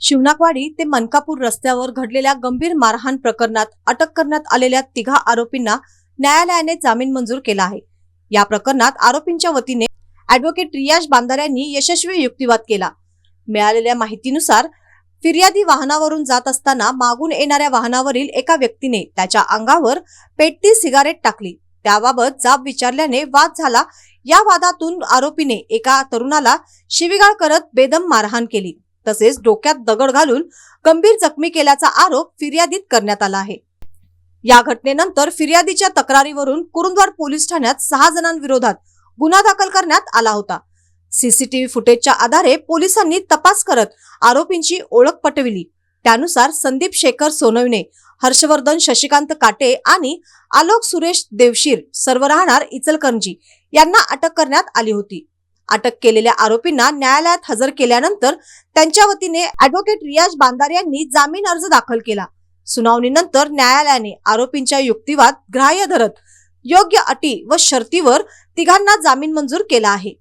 शिवनाकवाडी ते मनकापूर रस्त्यावर घडलेल्या गंभीर मारहाण प्रकरणात अटक करण्यात आलेल्या तिघा आरोपींना न्यायालयाने जामीन मंजूर केला आहे. या प्रकरणात आरोपींच्या वतीने अॅडव्होकेट रियाज बांदार यांनी यशस्वी युक्तिवाद केला. मिळालेल्या माहितीनुसार फिर्यादी वाहनावरून जात असताना मागून येणाऱ्या वाहनावरील एका व्यक्तीने त्याच्या अंगावर पेटती सिगारेट टाकली. त्याबाबत जाब विचारल्याने वाद झाला. या वादातून आरोपीने एका तरुणाला शिवीगाळ करत बेदम मारहाण केली. तसेच डोक्यात दगड घालून गंभीर जखमी केल्याचा आरोप फिर्यादीत करण्यात आला आहे. या घटनेनंतर फिर्यादीच्या तक्रारीवरून कुरुंदवाड पोलीस ठाण्यात सहा जणांविरोधात गुन्हा दाखल करण्यात आला होता. सीसीटीव्ही फुटेजच्या आधारे पोलिसांनी तपास करत आरोपींची ओळख पटविली. त्यानुसार संदीप शेखर सोनवणे हर्षवर्धन शशिकांत काटे आणि आलोक सुरेश देवशीर सर्व राहणार इचलकरंजी यांना अटक करण्यात आली होती. अटक केलेल्या आरोपींना न्यायालयात हजर केल्यानंतर त्यांच्या वतीने अॅडव्होकेट रियाज बांदार यांनी जामीन अर्ज दाखल केला. सुनावणीनंतर न्यायालयाने आरोपींच्या युक्तिवाद ग्राह्य धरत योग्य अटी व शर्तीवर तिघांना जामीन मंजूर केला आहे.